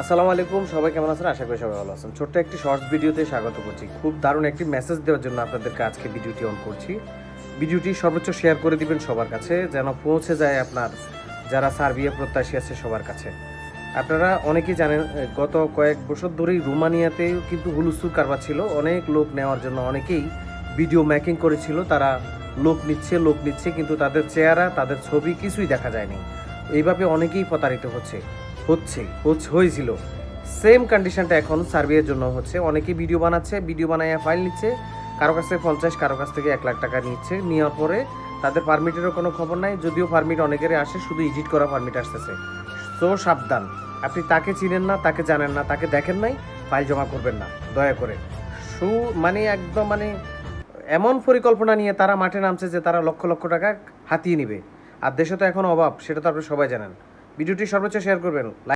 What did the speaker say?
আসসালামু আলাইকুম, সবাই কেমন আছেন? আশা করি সবাই ভালো আছেন। ছোট্ট একটি শর্টস ভিডিওতে স্বাগত করছি। খুব দারুণ একটি মেসেজ দেওয়ার জন্য আপনাদেরকে আজকে ভিডিওটি অন করছি। ভিডিওটি সর্বোচ্চ শেয়ার করে দিবেন সবার কাছে, যেন পৌঁছে যায় আপনার, যারা সার্বিয়া প্রত্যাশী আছে সবার কাছে। আপনারা অনেকেই জানেন গত কয়েক বছর ধরেই রোমানিয়াতেও কিন্তু হুলুস্তুর কারবার ছিল। অনেক লোক নেওয়ার জন্য অনেকেই ভিডিও মেকিং করেছিল। তারা লোক নিচ্ছে লোক নিচ্ছে, কিন্তু তাদের চেহারা, তাদের ছবি কিছুই দেখা যায়নি। এইভাবে অনেকেই প্রতারিত হচ্ছে। হচ্ছে হয়েছিল। সেম কন্ডিশনটা এখন সার্ভের জন্য হচ্ছে। অনেকেই ভিডিও বানাচ্ছে ভিডিও বানাইয়া ফাইল নিচ্ছে। কারও কাছ থেকে পঞ্চাশ, কারও কাছ থেকে এক লাখ টাকা নিচ্ছে। নেওয়ার পরে তাদের পারমিটেরও কোনো খবর নাই। যদিও পারমিট অনেকেরই আসে, শুধু এডিট করা পারমিট আসতেছে। সো সাবধান। আপনি তাকে চিনেন না, তাকে জানেন না, তাকে দেখেন নাই ফাইল জমা করবেন না। দয়া করে। সু মানে একদম মানে এমন পরিকল্পনা নিয়ে তারা মাঠে নামছে যে তারা লক্ষ লক্ষ টাকা হাতিয়ে নিবে। আর দেশে তো এখন অভাব, সেটা তো আপনি সবাই জানেন। ভিডিওটি সর্বোচ্চ শেয়ার করবেন।